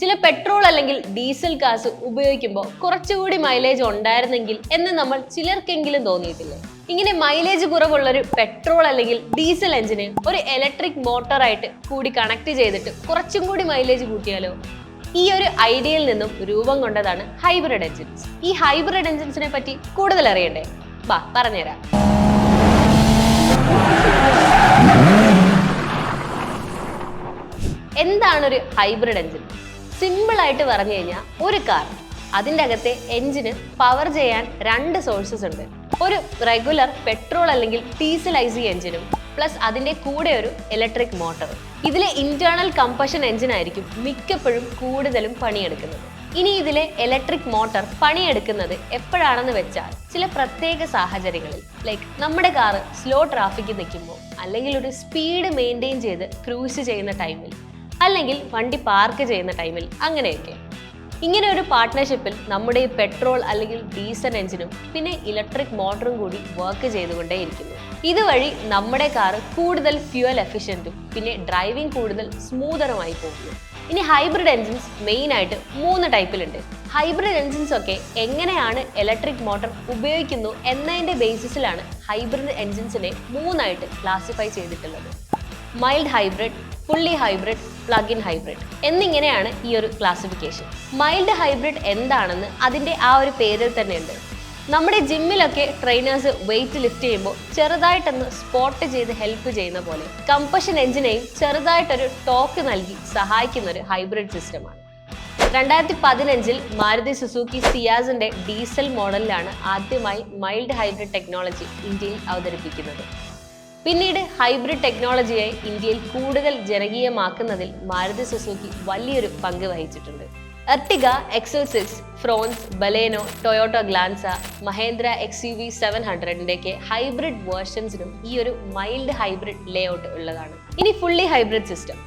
ചില പെട്രോൾ അല്ലെങ്കിൽ ഡീസൽ കാസ് ഉപയോഗിക്കുമ്പോൾ കുറച്ചുകൂടി മൈലേജ് ഉണ്ടായിരുന്നെങ്കിൽ എന്ന് നമ്മൾ ചിലർക്കെങ്കിലും തോന്നിയിട്ടില്ലേ? ഇങ്ങനെ മൈലേജ് കുറവുള്ള ഒരു പെട്രോൾ അല്ലെങ്കിൽ ഡീസൽ എഞ്ചിന് ഒരു ഇലക്ട്രിക് മോട്ടോറായിട്ട് കൂടി കണക്ട് ചെയ്തിട്ട് കുറച്ചും കൂടി മൈലേജ് കൂട്ടിയാലോ? ഈ ഒരു ഐഡിയയിൽ നിന്നും രൂപം കൊണ്ടതാണ് ഹൈബ്രിഡ് എഞ്ചിൻസ്. ഈ ഹൈബ്രിഡ് എഞ്ചിൻസിനെ പറ്റി കൂടുതൽ അറിയണ്ടേ? വാ പറഞ്ഞുതരാം. എന്താണ് ഒരു ഹൈബ്രിഡ് എഞ്ചിൻ? സിമ്പിൾ ആയിട്ട് പറഞ്ഞു കഴിഞ്ഞാൽ ഒരു കാർ. അതിന്റെ അകത്തെ എഞ്ചിന് പവർ ചെയ്യാൻ രണ്ട് സോഴ്സസ് ഉണ്ട്. ഒരു റെഗുലർ പെട്രോൾ അല്ലെങ്കിൽ ഡീസൽ സി എഞ്ചിനും പ്ലസ് അതിന്റെ കൂടെ ഒരു ഇലക്ട്രിക് മോട്ടറും. ഇതിലെ ഇന്റേണൽ കമ്പഷൻ എഞ്ചിൻ ആയിരിക്കും മിക്കപ്പോഴും കൂടുതലും പണിയെടുക്കുന്നത്. ഇനി ഇതിലെ ഇലക്ട്രിക് മോട്ടോർ പണിയെടുക്കുന്നത് എപ്പോഴാണെന്ന് വെച്ചാൽ ചില പ്രത്യേക സാഹചര്യങ്ങളിൽ. ലൈക്ക് നമ്മുടെ കാറ് സ്ലോ ട്രാഫിക്കിൽ നിൽക്കുമ്പോൾ അല്ലെങ്കിൽ ഒരു സ്പീഡ് മെയിന്റെയിൻ ചെയ്ത് ക്രൂസ് ചെയ്യുന്ന ടൈമിൽ. അല്ലെങ്കിൽ വണ്ടി പാർക്ക് ചെയ്യുന്ന ടൈമിൽ അങ്ങനെയൊക്കെ. ഇങ്ങനെ ഒരു പാർട്ട്ണർഷിപ്പിൽ നമ്മുടെ ഈ പെട്രോൾ അല്ലെങ്കിൽ ഡീസൽ എഞ്ചിനും പിന്നെ ഇലക്ട്രിക് മോട്ടറും കൂടി വർക്ക് ചെയ്തുകൊണ്ടേയിരിക്കുന്നു. ഇതുവഴി നമ്മുടെ കാർ കൂടുതൽ ഫ്യൂവൽ എഫിഷ്യന്റും പിന്നെ ഡ്രൈവിംഗ് കൂടുതൽ സ്മൂതറുമായി പോകുന്നു. ഇനി ഹൈബ്രിഡ് എൻജിൻസ് മെയിൻ ആയിട്ട് മൂന്ന് ടൈപ്പിലുണ്ട് ഹൈബ്രിഡ് എൻജിൻസ് ഒക്കെ എങ്ങനെയാണ് ഇലക്ട്രിക് മോട്ടോർ ഉപയോഗിക്കുന്നു എന്നതിന്റെ ബേസിസിലാണ് ഹൈബ്രിഡ് എൻജിൻസിനെ മൂന്നായിട്ട് ക്ലാസിഫൈ ചെയ്തിട്ടുള്ളത്. Mild hybrid fully hybrid plug in hybrid എന്നിങ്ങനെയാണ് ഈ ഒരു ക്ലാസിഫിക്കേഷൻ മൈൽഡ് ഹൈബ്രിഡ് എന്താണെന്ന് അതിന്റെ ആ ഒരു പേരിൽ തന്നെ ഉണ്ട്. നമ്മുടെ ജിമ്മിലൊക്കെ ട്രെയിനേഴ്സ് വെയിറ്റ് ലിഫ്റ്റ് ചെയ്യുമ്പോൾ ചെറുതായിട്ടൊന്ന് സ്പോട്ട് ചെയ്ത് ഹെൽപ്പ് ചെയ്യുന്ന പോലെ കമ്പഷൻ എഞ്ചിനെയും ചെറുതായിട്ടൊരു ടോക്ക് നൽകി സഹായിക്കുന്ന ഒരു ഹൈബ്രിഡ് സിസ്റ്റമാണ് രണ്ടായിരത്തി പതിനഞ്ചിൽ മാരുതി സുസുക്കി സിയാസിന്റെ ഡീസൽ മോഡലിലാണ് ആദ്യമായി മൈൽഡ് ഹൈബ്രിഡ് ടെക്നോളജി ഇന്ത്യയിൽ അവതരിപ്പിക്കുന്നത്. പിന്നീട് ഹൈബ്രിഡ് ടെക്നോളജിയെ ഇന്ത്യയിൽ കൂടുതൽ ജനകീയമാക്കുന്നതിൽ മാരുതി സുസുക്കി വലിയൊരു പങ്ക് വഹിച്ചിട്ടുണ്ട്. Ertiga XL six Fronx Baleno Toyota Glanza Mahindra X U V seven ഹൺഡ്രഡിന്റെയൊക്കെ hybrid വേർഷൻസിനും ഈ ഒരു മൈൽഡ് ഹൈബ്രിഡ് ലേഔട്ട് ഉള്ളതാണ്. ഇനി fully hybrid system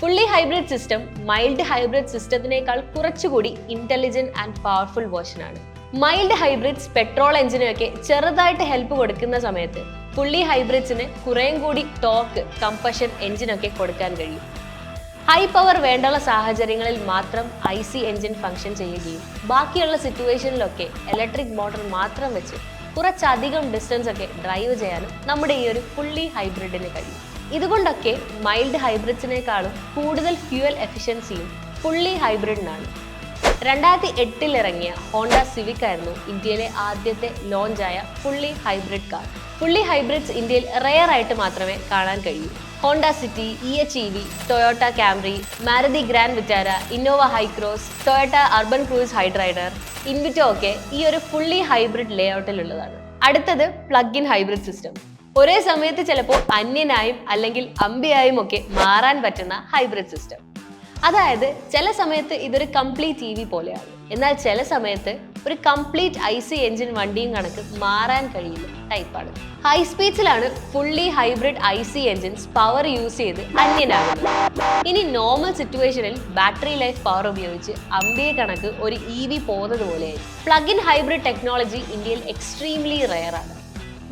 fully hybrid system mild hybrid സിസ്റ്റത്തിനേക്കാൾ കുറച്ചുകൂടി ഇന്റലിജന്റ് ആൻഡ് പവർഫുൾ വേർഷനാണ് മൈൽഡ് ഹൈബ്രിഡ്സ് പെട്രോൾ എഞ്ചിനൊക്കെ ചെറുതായിട്ട് ഹെൽപ്പ് കൊടുക്കുന്ന സമയത്ത് ഫുള്ളി ഹൈബ്രിഡ്സിന് കുറേയും കൂടി ടോർക്ക് കമ്പഷൻ എഞ്ചിനൊക്കെ കൊടുക്കാൻ കഴിയും. ഹൈ പവർ വേണ്ടുള്ള സാഹചര്യങ്ങളിൽ മാത്രം ഐ സി എഞ്ചിൻ ഫംഗ്ഷൻ ചെയ്യുകയും ബാക്കിയുള്ള സിറ്റുവേഷനിലൊക്കെ ഇലക്ട്രിക് മോട്ടോർ മാത്രം വെച്ച് കുറച്ചധികം ഡിസ്റ്റൻസ് ഒക്കെ ഡ്രൈവ് ചെയ്യാനും നമ്മുടെ ഈ ഒരു ഫുള്ളി ഹൈബ്രിഡിന് കഴിയും. ഇതുകൊണ്ടൊക്കെ മൈൽഡ് ഹൈബ്രിഡ്സിനേക്കാളും കൂടുതൽ ഫ്യൂവൽ എഫിഷ്യൻസിയും ഫുള്ളി ഹൈബ്രിഡിനാണ് രണ്ടായിരത്തി എട്ടിൽ ഇറങ്ങിയ ഹോണ്ട സിവിക് ആയിരുന്നു ഇന്ത്യയിലെ ആദ്യത്തെ ലോഞ്ചായ fully hybrid car. Fully hybrids ഇന്ത്യയിൽ റെയർ ആയിട്ട് മാത്രമേ കാണാൻ കഴിയൂ. Honda City E H E V Toyota Camry Maruti Grand Vitara Innova Hycross Toyota Urban Cruiser Hyryder Invicto ഒക്കെ ഈ ഒരു ഫുള്ളി ഹൈബ്രിഡ് ലേഔട്ടിലുള്ളതാണ്. അടുത്തത് പ്ലഗ് ഇൻ ഹൈബ്രിഡ് സിസ്റ്റം. ഒരേ സമയത്ത് ചിലപ്പോൾ അന്യനായും അല്ലെങ്കിൽ അമ്പിയായും ഒക്കെ മാറാൻ പറ്റുന്ന ഹൈബ്രിഡ് സിസ്റ്റം. അതായത് ചില സമയത്ത് ഇതൊരു കംപ്ലീറ്റ് ടി വി പോലെയാണ്. എന്നാൽ ചില സമയത്ത് ഒരു കംപ്ലീറ്റ് ഐ സി എഞ്ചിൻ വണ്ടിയും കണക്ക് മാറാൻ കഴിയുന്ന ടൈപ്പാണ് high സ്പീഡ്സിലാണ് fully hybrid I C engines power use ചെയ്ത് അന്യനാകുന്നത്. ഇനി നോർമൽ സിറ്റുവേഷനിൽ ബാറ്ററി ലൈഫ് പവർ ഉപയോഗിച്ച് അമ്പിയെ കണക്ക് ഒരു ഇ വി പോകുന്നത് പ്ലഗ് ഇൻ ഹൈബ്രിഡ് ടെക്നോളജി ഇന്ത്യയിൽ എക്സ്ട്രീംലി റെയർ ആണ്.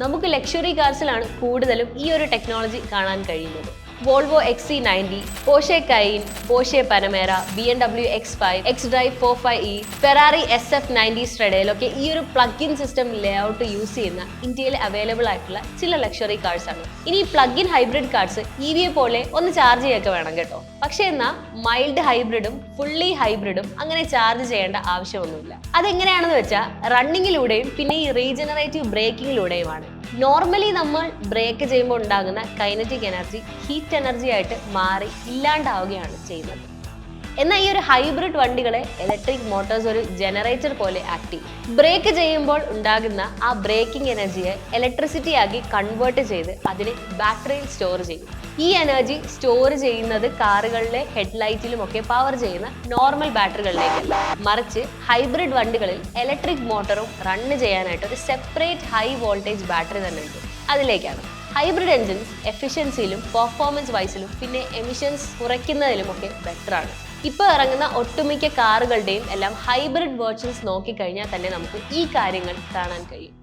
നമുക്ക് ലക്ഷറി കാർസിലാണ് കൂടുതലും ഈ ഒരു ടെക്നോളജി കാണാൻ കഴിയുന്നത്. Volvo X C ninety Porsche Cayenne Porsche Panamera B M W X five X drive four five E Ferrari S F ninety സ്ട്രെഡയിലൊക്കെ ഈ ഒരു plug in system layout use ചെയ്യുന്ന ഇന്ത്യയിൽ അവൈലബിൾ ആയിട്ടുള്ള ചില ലക്ഷറി കാർസ് ആണ്. ഇനി plug in hybrid cars E വിയെ പോലെ ഒന്ന് ചാർജ് ചെയ്യൊക്കെ വേണം കേട്ടോ. പക്ഷേ എന്നാൽ മൈൽഡ് ഹൈബ്രിഡും ഫുള്ളി ഹൈബ്രിഡും അങ്ങനെ ചാർജ് ചെയ്യേണ്ട ആവശ്യമൊന്നുമില്ല. അതെങ്ങനെയാണെന്ന് വെച്ചാൽ റണ്ണിങ്ങിലൂടെയും പിന്നെ ഈ റീജനറേറ്റീവ് ബ്രേക്കിങ്ങിലൂടെയുമാണ് നോർമലി നമ്മൾ ബ്രേക്ക് ചെയ്യുമ്പോൾ ഉണ്ടാകുന്ന കൈനറ്റിക് എനർജി ഹീറ്റ് എനർജി ആയിട്ട് മാറി ഇല്ലാണ്ടാവുകയാണ് ചെയ്യുന്നത്. എന്നാൽ ഈ ഒരു ഹൈബ്രിഡ് വണ്ടികളെ ഇലക്ട്രിക് മോട്ടോഴ്സ് ഒരു ജനറേറ്റർ പോലെ ആക്ട് ചെയ്യും. ബ്രേക്ക് ചെയ്യുമ്പോൾ ഉണ്ടാകുന്ന ആ ബ്രേക്കിംഗ് എനർജിയെ ഇലക്ട്രിസിറ്റി ആക്കി കൺവേർട്ട് ചെയ്ത് അതിനെ ബാറ്ററിയിൽ സ്റ്റോർ ചെയ്യും. ഈ എനർജി സ്റ്റോർ ചെയ്യുന്നത് കാറുകളിലെ ഹെഡ്ലൈറ്റിലും ഒക്കെ പവർ ചെയ്യുന്ന നോർമൽ ബാറ്ററികളിലേക്കല്ല മറിച്ച് ഹൈബ്രിഡ് വണ്ടികളിൽ ഇലക്ട്രിക് മോട്ടറും റണ്ണ് ചെയ്യാനായിട്ട് ഒരു സെപ്പറേറ്റ് ഹൈ വോൾട്ടേജ് ബാറ്ററി തന്നെ ഉണ്ട്. അതിലേക്കാണ്. ഹൈബ്രിഡ് എൻജിൻസ് എഫിഷ്യൻസിയിലും പെർഫോമൻസ് വൈസിലും പിന്നെ എമിഷൻസ് കുറയ്ക്കുന്നതിലുമൊക്കെ ബെറ്റർ ആണ്. ഇപ്പോൾ ഇറങ്ങുന്ന ഒട്ടുമിക്ക കാറുകളുടെയും എല്ലാം ഹൈബ്രിഡ് വേർഷൻസ് നോക്കിക്കഴിഞ്ഞാൽ തന്നെ നമുക്ക് ഈ കാര്യങ്ങൾ കാണാൻ കഴിയും.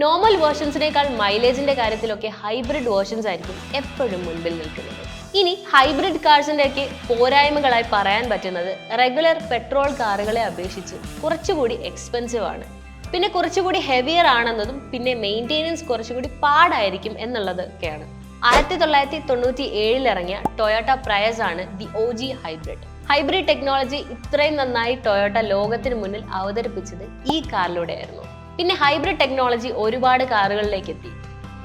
നോർമൽ വേർഷൻസിനേക്കാൾ മൈലേജിന്റെ കാര്യത്തിലൊക്കെ ഹൈബ്രിഡ് വേർഷൻസ് ആയിരിക്കും എപ്പോഴും മുൻപിൽ നിൽക്കുന്നത്. ഇനി ഹൈബ്രിഡ് കാർസിന്റെ ഒക്കെ പോരായ്മകളായി പറയാൻ പറ്റുന്നത് റെഗുലർ പെട്രോൾ കാറുകളെ അപേക്ഷിച്ച് കുറച്ചുകൂടി എക്സ്പെൻസീവ് ആണ്. പിന്നെ കുറച്ചുകൂടി ഹെവിയർ ആണെന്നതും പിന്നെ മെയിന്റെനൻസ് കുറച്ചുകൂടി പാടായിരിക്കും എന്നുള്ളതൊക്കെയാണ്. ആയിരത്തി തൊള്ളായിരത്തി തൊണ്ണൂറ്റി ഏഴിൽ ഇറങ്ങിയ ടൊയോട്ട പ്രയസ് ആണ് the O G hybrid hybrid technology ഇത്രയും നന്നായി ടൊയോട്ട ലോകത്തിന് മുന്നിൽ അവതരിപ്പിച്ചത് ഈ കാറിലൂടെയായിരുന്നു. പിന്നെ ഹൈബ്രിഡ് ടെക്നോളജി ഒരുപാട് കാറുകളിലേക്ക് എത്തി.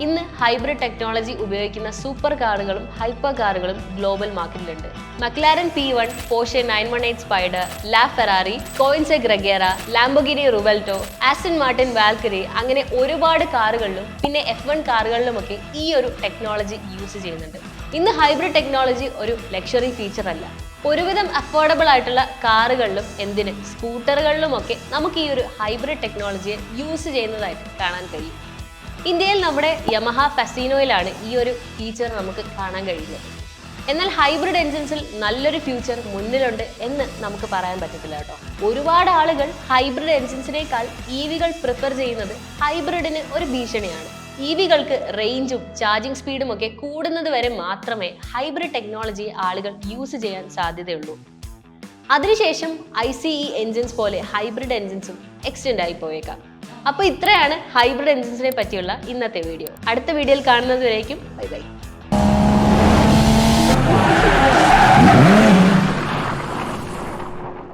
ഇന്ന് ഹൈബ്രിഡ് ടെക്നോളജി ഉപയോഗിക്കുന്ന സൂപ്പർ കാറുകളും ഹൈപ്പർ കാറുകളും global മാർക്കറ്റിലുണ്ട് McLaren P one Porsche nine one eight Spyder La Ferrari Koenigsegg Regera Lamborghini Revuelto Aston Martin Valkyrie അങ്ങനെ ഒരുപാട് കാറുകളിലും പിന്നെ എഫ് വൺ കാറുകളിലുമൊക്കെ ഈ ഒരു ടെക്നോളജി യൂസ് ചെയ്യുന്നുണ്ട്. ഇന്ന് ഹൈബ്രിഡ് ടെക്നോളജി ഒരു ലക്ഷറി ഫീച്ചർ അല്ല. ഒരുവിധം അഫോർഡബിൾ ആയിട്ടുള്ള കാറുകളിലും എന്തിന് സ്കൂട്ടറുകളിലുമൊക്കെ നമുക്ക് ഈ ഒരു ഹൈബ്രിഡ് ടെക്നോളജിയെ യൂസ് ചെയ്യുന്നതായിട്ട് കാണാൻ കഴിയും. ഇന്ത്യയിൽ നമ്മുടെ യമഹ ഫസീനോയിലാണ് ഈ ഒരു ഫീച്ചർ നമുക്ക് കാണാൻ കഴിയുന്നത്. എന്നാൽ ഹൈബ്രിഡ് എൻജിൻസിൽ നല്ലൊരു ഫ്യൂച്ചർ മുന്നിലുണ്ട് എന്ന് നമുക്ക് പറയാൻ പറ്റത്തില്ല കേട്ടോ. ഒരുപാട് ആളുകൾ ഹൈബ്രിഡ് എൻജിൻസിനേക്കാൾ ഇ വികൾ പ്രിഫർ ചെയ്യുന്നത് ഹൈബ്രിഡിന് ഒരു ഭീഷണിയാണ്. ഇ വികൾക്ക് റേഞ്ചും ചാർജിംഗ് സ്പീഡും ഒക്കെ കൂടുന്നത് വരെ മാത്രമേ ഹൈബ്രിഡ് ടെക്നോളജി ആളുകൾ യൂസ് ചെയ്യാൻ സാധ്യതയുള്ളൂ. അതിനുശേഷം ഐ സി ഇ എൻജിൻസ് പോലെ ഹൈബ്രിഡ് എൻജിൻസും എക്സ്റ്റെൻഡ് ആയി പോയേക്കാം. അപ്പോൾ ഇത്രയാണ് ഹൈബ്രിഡ് എൻജിൻസിനെ പറ്റിയുള്ള ഇന്നത്തെ വീഡിയോ അടുത്ത വീഡിയോയിൽ കാണുന്നത് വരേക്കും ബൈ ബൈ